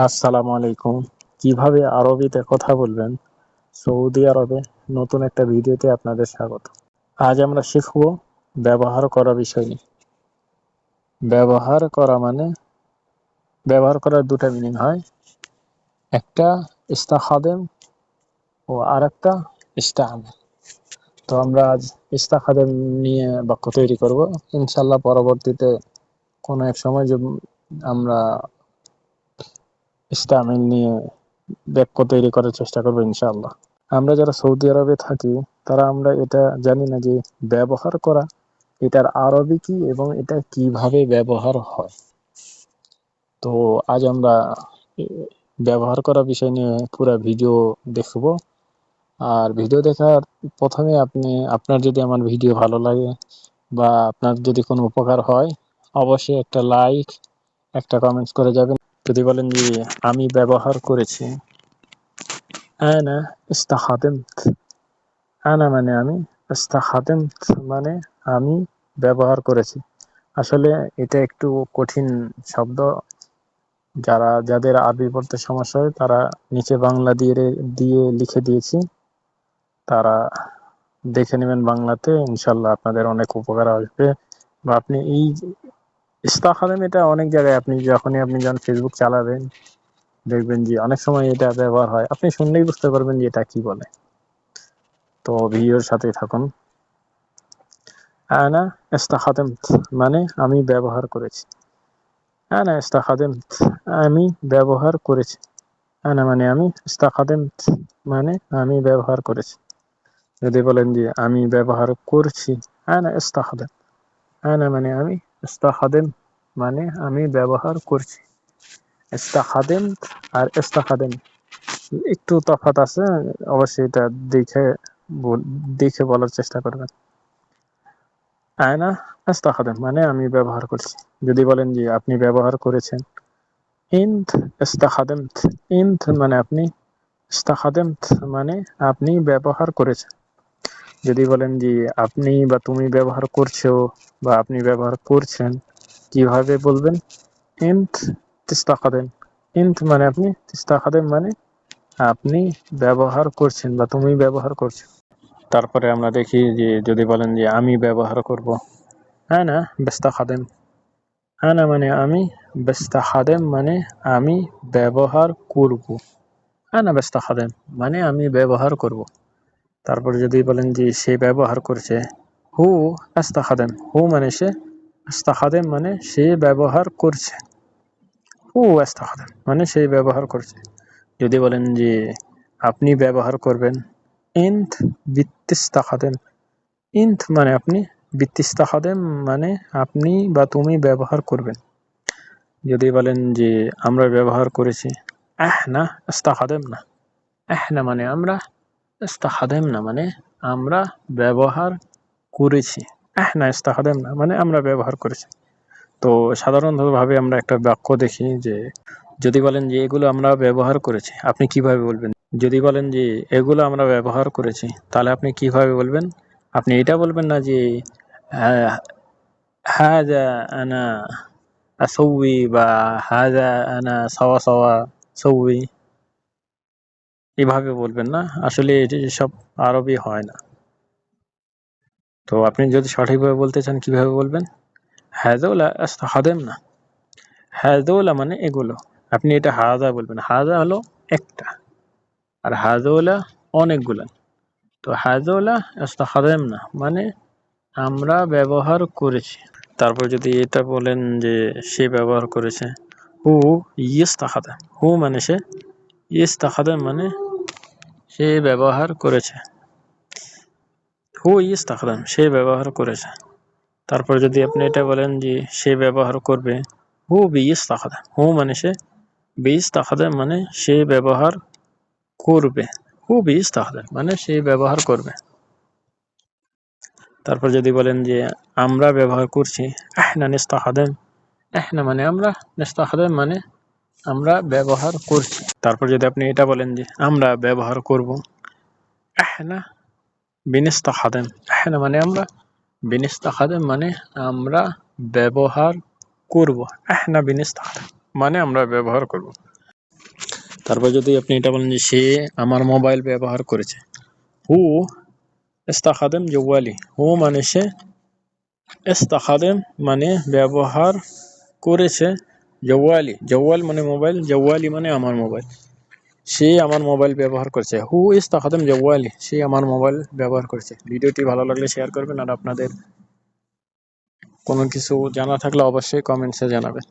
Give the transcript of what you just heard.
আসসালামু আলাইকুম। কীভাবে আরবিতে কথা বলবেন? সৌদি আরবে নতুন একটা ভিডিওতে আপনাদের স্বাগত। আজ আমরা শিখব ব্যবহার করা বিষয় নিয়ে। ব্যবহার করা মানে ব্যবহার করার দুটা মিনিং হয়। একটা ইস্তাখাদেম ও আর একটা ইস্তাহামেল তো আমরা আজ ইস্তাখাদেম নিয়ে বাক্য তৈরি করব। ইনশাল্লাহ পরবর্তীতে কোনো এক সময় আমরা ইস্তামিল নিয়ে বাক্য তৈরি করার চেষ্টা করব ইনশাআল্লাহ। আমরা যারা সৌদি আরবে থাকি, তারা আমরা এটা জানি না যে ব্যবহার করা, এটার আরবি কি এবং এটা কীভাবে ব্যবহার হয়। তো আজ আমরা ব্যবহার করা বিষয় নিয়ে পুরো ভিডিও দেখব। আর ভিডিও দেখার প্রথমে আপনি, আপনার যদি আমার ভিডিও ভালো লাগে বা আপনার যদি কোনো উপকার হয়, অবশ্যই একটা লাইক, একটা কমেন্টস করে যাবেন। যদি বলেন যে আমি ব্যবহার করেছি, আনা মানে আমি মানে আমি ব্যবহার করেছি। আসলে এটা একটু কঠিন শব্দ। যারা, যাদের আরবি পড়তে সমস্যা হয়, তারা নিচে বাংলা দিয়ে দিয়ে লিখে দিয়েছি। তারা দেখে নেবেন বাংলাতে, ইনশাল্লাহ আপনাদের অনেক উপকার আসবে। বা আপনি এই ইস্তাখাদেম এটা অনেক জায়গায় আপনি যখনই আপনি যখন ফেসবুক চালাবেন, দেখবেন যে অনেক সময় এটা ব্যবহার হয়। আপনি শুনলেই বুঝতে পারবেন যে এটা কি বলে। তো ভিডিওর সাথে থাকুন। আনা ইস্তাখাদেম মানে আমি ব্যবহার করেছি। আনা ইস্তাখাদেম আমি ব্যবহার করেছি। আনা মানে আমি ইস্তাখাদেম মানে আমি ব্যবহার করেছি। যদি বলেন যে আমি ব্যবহার করছি, আনা ইস্তাখাদেম আনা মানে আমি মানে আমি ব্যবহার করছি। আর একটু তফাত আছে, অবশ্যই এটা দেখে দেখে বলার চেষ্টা করবেন। আয়না ইস্তাখাদেম মানে আমি ব্যবহার করছি। যদি বলেন যে আপনি ব্যবহার করেছেন। ইন্থ ইস্তাখাদেম, ইন্থ মানে আপনি, ইস্তাখাদেম মানে আপনি ব্যবহার করেছেন। যদি বলেন যে আপনি বা তুমি ব্যবহার করছ বা আপনি ব্যবহার করছেন, কীভাবে বলবেন? ইন্থ তিস্তাকাদেন। ইন্থ মানে আপনি? তিস্তা তিস্তাকাদেন মানে আপনি ব্যবহার করছেন বা তুমি ব্যবহার করছ। তারপরে আমরা দেখি যে যদি বলেন যে আমি ব্যবহার করব। হ্যাঁ না বেস্তা খাদেম হ্যাঁ না মানে আমি? বেস্তা খাদেম মানে আমি ব্যবহার করব। হ্যাঁ না বেস্তা খাদেম মানে আমি ব্যবহার করব। তারপর যদি বলেন যে সে ব্যবহার করছে, হু আস্তা খাদেম হু মানে সে আস্তাখাদেম মানে সে ব্যবহার করছে। হু আস্তা খাদেম মানে সে ব্যবহার করছে। যদি বলেন যে আপনি ব্যবহার করবেন, ইন্থ বিত্তিস্তাখাদেম ইন্থ মানে আপনি বিত্তিস্তাখাদেম মানে আপনি বা তুমি ব্যবহার করবেন। যদি বলেন যে আমরা ব্যবহার করেছি আহ না আস্তাখাদেম না আহ না মানে আমরা ইস্তাখাদেম না মানে আমরা ব্যবহার করেছি। আহ, না ইস্তাখাদেম না মানে আমরা ব্যবহার করেছি। তো সাধারণভাবে আমরা একটা বাক্য দেখি যে, যদি বলেন যে এগুলো আমরা ব্যবহার করেছি, আপনি কীভাবে বলবেন? যদি বলেন যে এগুলো আমরা ব্যবহার করেছি, তাহলে আপনি কীভাবে বলবেন? আপনি এটা বলবেন না যে হাজা আনা আসৌই বা হাজা আনা সওয়া সওয়া সৌই এভাবে বলবেন না। আসলে এটি সব আরবি হয় না। তো আপনি যদি সঠিকভাবে বলতে চান, কীভাবে বলবেন? হাজৌলা হাদেম না হাজৌলা মানে এগুলো। আপনি এটা হাজা বলবেন। হাজা হলো একটা। আর হাজৌলা অনেকগুলো। তো হাজৌলা হাদেম না মানে আমরা ব্যবহার করেছি। তারপর যদি এটা বলেন যে সে ব্যবহার করেছে, হু ইয়েস তাহাদা হু মানে সে ইয়েস তাহাদা মানে সে ব্যবহার করেছে। হু ইস তাকদাম সে ব্যবহার করেছে। তারপর যদি আপনি এটা বলেন যে সে ব্যবহার করবে, হু বিস তাকদাম হু মানে সে বিস তাকদাম মানে সে ব্যবহার করবে। হু বিস তাকদাম মানে সে ব্যবহার করবে। তারপর যদি বলেন যে আমরা ব্যবহার করছি এহনা নিস্তাহাদেম এহনা মানে আমরা নিস্তাহাদেম মানে আমরা ব্যবহার করছি। তারপর যদি আপনি এটা বলেন যে আমরা ব্যবহার করব, এহনা বিনিস্তা খাদেম এহনা মানে আমরা বিনিস্তা খাদেম মানে আমরা ব্যবহার করব। এহনা বিনিস্তা খাদেম মানে আমরা ব্যবহার করব। তারপর যদি আপনি এটা বলেন যে সে আমার মোবাইল ব্যবহার করেছে, হু ইস্তাখাদাম জওয়ালি হু মানে সে ইস্তাখাদাম মানে ব্যবহার করেছে। জওয়ালি, জওয়াল মানে মোবাইল জওয়ালি মানে আমার মোবাইল সে আমার মোবাইল ব্যবহার করছে। হু ইস তাহাদম জওয়ালি সে আমার মোবাইল ব্যবহার করছে। ভিডিওটি ভালো লাগলে শেয়ার করবেন আর আপনাদের কোনো কিছু জানা থাকলে অবশ্যই কমেন্টসে জানাবেন।